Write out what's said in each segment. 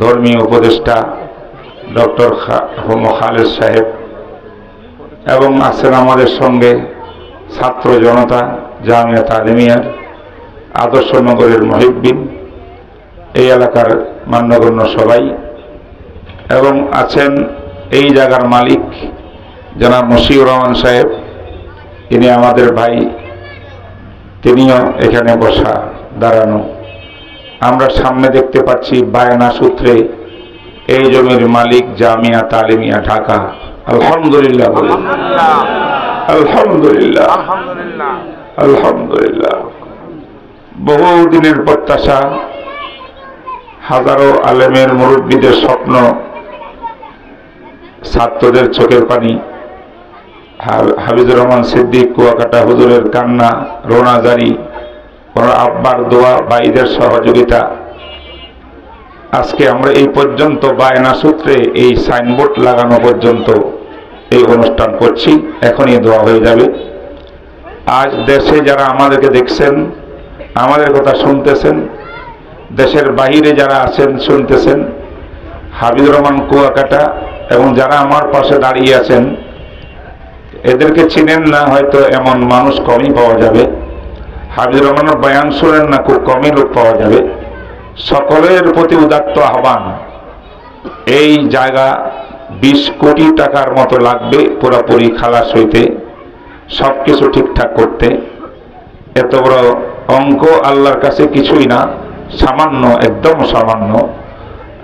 ধর্মীয় উপদেষ্টা doctor home Khaled সাহেব এবং আছেন আমাদের সঙ্গে ছাত্র জনতা, জামিয়া তালিমিয়ার আদর্শনগরের মহিবিন এই এলাকার মান্যগণ্য সবাই এবং আছেন এই জায়গার মালিক জনাব মশিউর রহমান সাহেব। ইনি আমাদের ভাই, তিনিও এখানে বসা দাঁড়ানো আমরা সামনে দেখতে পাচ্ছি বায়না সূত্রে এই জমির মালিক জামিয়া তালিমিয়া ঢাকা। আলহামদুলিল্লাহ আলহামদুলিল্লাহ। আলহামদুলিল্লাহ। বহু দিনের প্রত্যাশা, হাজারো আলেমের মুরব্বীদের স্বপ্ন, ছাত্রদের চোখের পানি, হা- হাফিজুর রহমান সিদ্দিক, কুয়াকাটা হুজুরের কান্না, রোনা জারি ওনার আব্বার দোয়া, ভাইদের সহযোগিতা। আজকে আমরা এই পর্যন্ত বায়না সূত্রে এই সাইনবোর্ড লাগানো পর্যন্ত এই অনুষ্ঠান করছি। এখনই দোয়া হয়ে যাবে। আজ দেশে যারা আমাদেরকে দেখছেন, আমাদের কথা শুনতেছেন, দেশের বাহিরে যারা আছেন, শুনতেছেন, হাবিবুর রহমান কুয়াকাটা এবং যারা আমার পাশে দাঁড়িয়ে আছেন, এদেরকে চিনেন না হয়তো এমন মানুষ কমই পাওয়া যাবে। হাবিবুর রহমানের বয়ান শুনেন না, খুব কমই লোক পাওয়া যাবে। সকলের প্রতি উদাত্ত আহ্বান, এই জায়গা বিশ কোটি টাকার মতো লাগবে পুরোপুরি খালাস হইতে সব কিছু ঠিকঠাক করতে। এত বড় অঙ্ক আল্লাহর কাছে কিছুই না, সামান্য, একদম সামান্য।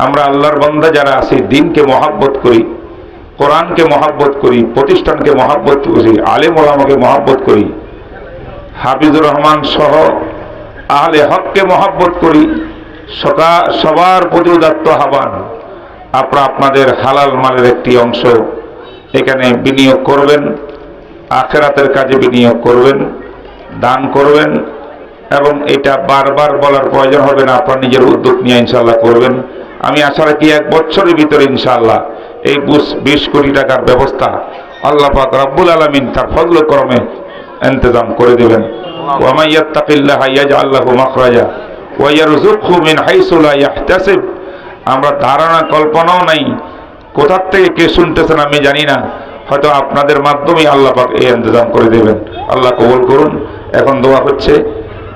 আমরা আল্লাহর বন্ধা যারা আছি, দিনকে মহাব্বত করি, কোরআনকে মহাব্বত করি, প্রতিষ্ঠানকে মহাব্বত করি, আলেম ওলামাকে মহাব্বত করি হাফিজুর রহমান সহ আহলে হককে মহাব্বত করি, সকা, সবার প্রতি উদাত্ত আহ্বান। আপনারা আপনাদের হালাল মালের একটি অংশ এখানে বিনিয়োগ করবেন, আখেরাতের কাজে বিনিয়োগ করবেন, দান করবেন, এবং এটা বারবার বলার প্রয়োজন হবে না, আপনার নিজের উদ্যোগ নিয়ে ইনশাল্লাহ করবেন। আমি আশা রাখি এক বছরের ভিতরে ইনশাল্লাহ এই বিশ কোটি টাকার ব্যবস্থা আল্লাহ পাক রব্বুল আলমিন তার ফজল করমে ইন্তজাম করে দেবেন। আমরা ধারণা, কল্পনাও নাই কোথার থেকে কে শুনতেছেন আমি জানি না। হয়তো আপনাদের মাধ্যমেই আল্লাহ পাক এই ইন্তজাম করে দেবেন। আল্লাহ কবুল করুন। এখন দোয়া হচ্ছে।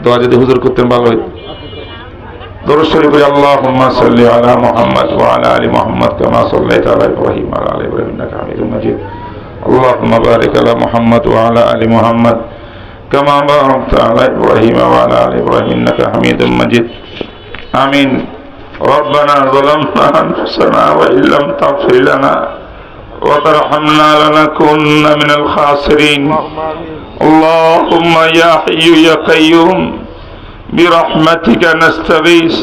দোয়া যদি হুজুর করতেন ভালো হইত। দরুদ শরীফ আল্লাহুম্মা সাল্লি আলা মুহাম্মদ আলা আলি মুহাম্মদ কামা সাল্লাইতা আলা ইব্রাহিম اللهم بارك على محمد وعلى آل محمد كما باركت على إبراهيم وعلى آل إبراهيم إنك حميد مجيد. آمين. ربنا ظلمنا أنفسنا وإن لم تغفر لنا وترحمنا لنكن من الخاسرين. اللهم يا حي يا قيوم برحمتك نستغيث.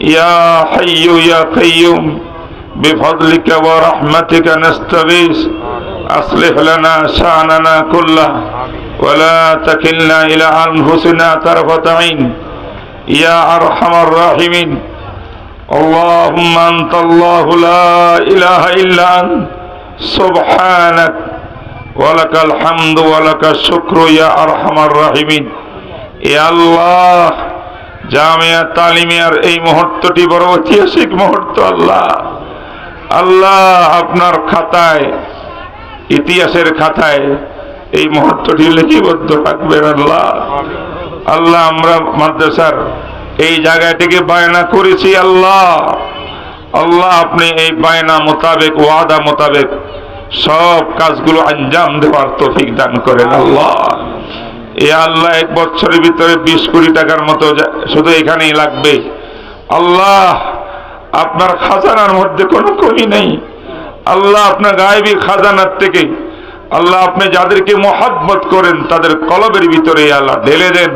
يا حي يا قيوم بفضلك ورحمتك نستغيث. أصلح لنا شأننا كله ولا تكلنا إلى أنفسنا طرفة عين يا أرحم الراحمين اللهم أنت الله لا إله إلا أنت سبحانك ولك الحمد ولك الشكر يا أرحم الراحمين يا الله জামিয়া তালিমিয়ার এই মুহূর্তটি বড় ঐতিহাসিক মুহূর্ত আল্লাহ আল্লাহ আপনার খাতায় ইতিহাসের খাতায় এই মুহূর্তটি লিপিবদ্ধ রাখবেন আল্লাহ। আল্লাহ, আমরা মাদ্রাসার এই জায়গাটিকে বায়না করেছি আল্লাহ। আল্লাহ, আপনি এই বায়না মোতাবেক, ওয়াদা মোতাবেক সব কাজগুলো আঞ্জাম দেওয়ার তৌফিক দান করেন আল্লাহ। এ আল্লাহ, এক বছরের ভিতরে বিশ কোটি টাকার মতো শুধু এখানেই লাগবে। আল্লাহ, আপনার খাজানার মধ্যে কোনো কমি নেই। আল্লাহ আপনার গায়েবী খাজানার থেকে আল্লাহ আপনি যাদেরকে মহাব্বত করেন তাদের কলবের ভিতরে আল্লাহ ঢেলে দেন।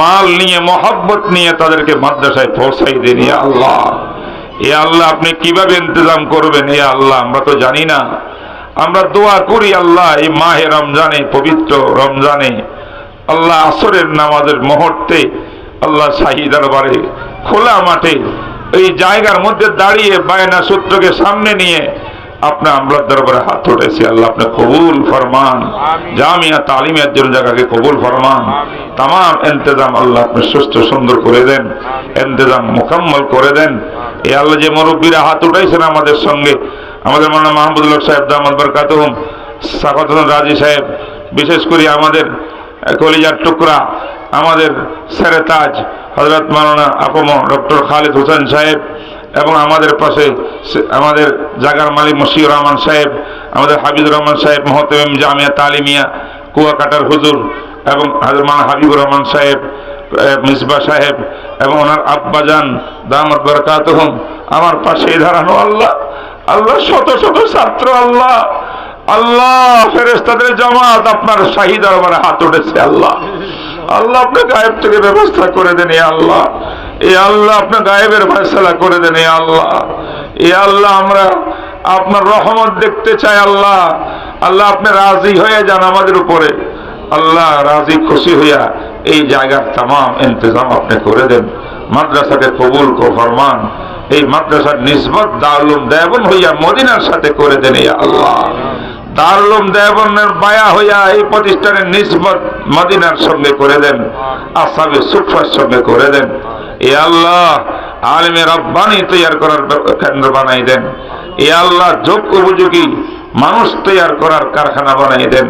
মাল নিয়ে মহাব্বত নিয়ে তাদেরকে মাদ্রাসায় পৌঁছাই দেন ইয়া আল্লাহ। এ আল্লাহ আপনি কীভাবে ইন্তজাম করবেন এ আল্লাহ আমরা তো জানি না। আমরা দোয়া করি আল্লাহ এই মাহে রমজানে পবিত্র রমজানে আল্লাহ আসরের নামাজের মুহূর্তে আল্লাহ শাহী দরবারে খোলা মাঠে এই জায়গার মধ্যে দাঁড়িয়ে বায়না সূত্রকে সামনে নিয়ে আপনি আমরা দরবারে হাত উঠেছি। আল্লাহ আপনি কবুল ফরমান। জামিয়া তালিমের জন্য জায়গাকে কবুল ফরমান। তাম ইন্তজাম আল্লাহ আপনি সুস্থ সুন্দর করে দেন। ইন্তজাম মুকম্মল করে দেন। এই আল্লাহ যে মুরব্বীরা হাত উঠাইছেন আমাদের সঙ্গে আমাদের মানা মাহমুদুল্লাহ সাহেব দামাদ বরকাতুহম সাফাত রাজি সাহেব বিশেষ করে আমাদের কলিজার টুকরা আমাদের সেরে তাজ হজরত মাওলানা আপম ডক্টর খালিদ হোসেন সাহেব এবং আমাদের পাশে আমাদের জাগার মালিক মশিউর রহমান সাহেব, আমাদের হাবিবুর রহমান সাহেব, মহতমিম জামিয়া তালিমিয়া, কুয়াকাটার হুজুর এবং হাজর মানা হাবিবুর রহমান সাহেব মিসবা সাহেব এবং ওনার আব্বাজান দামত বরকাতহম। আমার পাশে দাঁড়ানো আল্লাহ আল্লাহ শত শত ছাত্র আল্লাহ আল্লাহ ফেরেস্তাদের জামাত আপনার শাহী দরবারে হাত উঠেছে আল্লাহ। আল্লাহ আপনি গায়েব থেকে ব্যবস্থা করে দেন আল্লাহ। এ আল্লাহ আপনার গায়েবের ফয়সলা করে দেন, এ আল্লাহ। এ আল্লাহ, আমরা আপনার রহমত দেখতে চাই, আল্লাহ। আল্লাহ, আপনি রাজি হয়ে যান আমাদের উপরে। আল্লাহ, রাজি, খুশি হইয়া এই জায়গার তাম ইন্তজাম আপনি করে দেন। মাদ্রাসাকে কবুল কো ফরমান। এই মাদ্রাসার নিসবত দারুম দেবন হইয়া মদিনার সাথে করে দেন এই আল্লাহ। দারুম দেবনের বায়া হইয়া এই প্রতিষ্ঠানের নিসবত মদিনার সঙ্গে করে দেন। আসাবে সুফার সঙ্গে করে দেন। এ আল্লাহ, আলমে রব্বানি তৈয়ার করার কেন্দ্র বানাই দেন। এ আল্লাহ যোগ উপযোগী মানুষ তৈয়ার করার কারখানা বানাই দেন।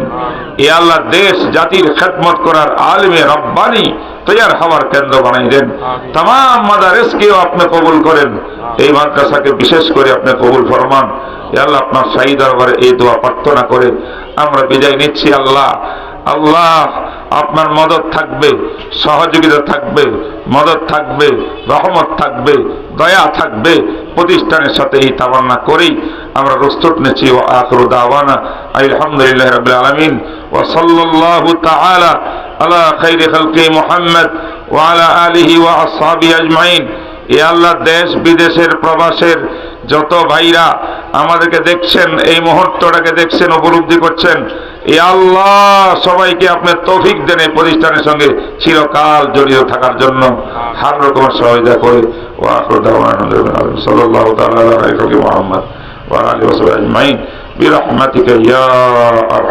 এ আল্লাহ, দেশ, জাতির খেদমত করার আলমে রব্বানি তৈয়ার হওয়ার কেন্দ্র বানাই দেন। তাম মাদারেসকেও আপনি কবুল করেন। এই মাদ্রাসাকে বিশেষ করে আপনি কবুল ফরমান। এ আল্লাহ, আপনার দরবারে এই দোয়া প্রার্থনা করে আমরা বিদায় নিচ্ছি। আল্লাহ আল্লাহ আপনার মদত থাকবে, সহযোগিতা থাকবে, মদত থাকবে, রহমত থাকবে, দয়া থাকবে। প্রতিষ্ঠানের সাথে এই তামান্না করেই আমরা প্রস্তুত নেছি ও আখরু দাওয়ানা আলহামদুলিল্লাহ রাব্বিল আলামিন। ওয়া সাল্লাল্লাহু তাআলা আলা খাইরি খালকি মুহাম্মদ ওয়া আলা আলিহি ওয়া আসহাবিহি আজমাইন। এ আল্লাহ দেশ বিদেশের প্রবাসের যত ভাইরা আমাদেরকে দেখছেন, এই মুহূর্তটাকে দেখছেন, উপলব্ধি করছেন আল্লাহ সবাইকে আপনার তফিক দেন এই প্রতিষ্ঠানের সঙ্গে চিরকাল জড়িত থাকার জন্য। হার রকমের সহযোগিতা করে। সাল্লাহ মোহাম্মদ ওয়া আলিহি ওয়া সাহবিহি আজমাইন। বিরহমাতিকা ইয়া আর